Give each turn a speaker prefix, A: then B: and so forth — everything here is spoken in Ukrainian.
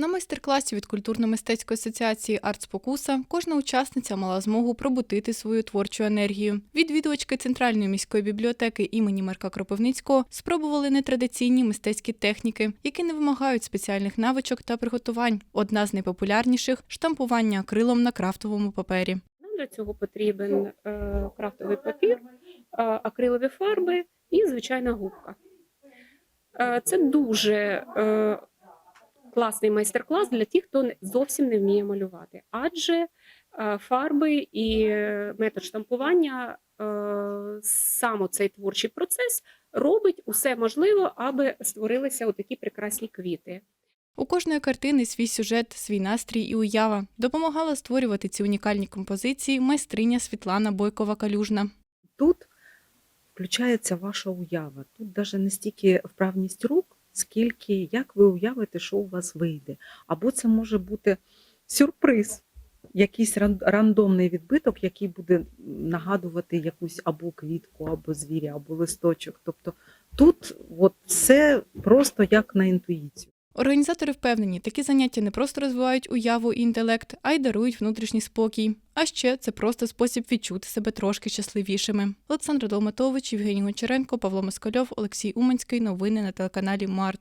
A: На майстер-класі від культурно-мистецької асоціації «Артспокуса» кожна учасниця мала змогу пробудити свою творчу енергію. Відвідувачки центральної міської бібліотеки імені Марка Кропивницького спробували нетрадиційні мистецькі техніки, які не вимагають спеціальних навичок та приготувань. Одна з найпопулярніших штампування акрилом на крафтовому папері.
B: Нам для цього потрібен е, крафтовий папір, е, акрилові фарби і звичайна губка. Е, це дуже класний майстер-клас для тих, хто не- зовсім не вміє малювати, адже е, фарби і метод штампування, е, саме цей творчий процес робить усе можливе, аби створилися отакі прекрасні квіти.
A: У кожної картини свій сюжет, свій настрій і уява допомагала створювати ці унікальні композиції майстриня Світлана Бойкова-Калюжна.
C: тут включається ваша уява. Тут навіть не стільки вправність рук, скільки як ви уявите, що у вас вийде. Або це може бути сюрприз, якийсь ран- рандомний відбиток, який буде нагадувати якусь або квітку, або звіря, або листочок. Тобто тут от все просто як на інтуїцію.
A: Організатори впевнені, такі заняття не просто розвивають уяву і інтелект, а й дарують внутрішній спокій. А ще це просто спосіб відчути себе трошки щасливішими. Олександр Долматович, Євгеній Гончаренко, Павло Москальов, Олексій Уманський. Новини на телеканалі Март.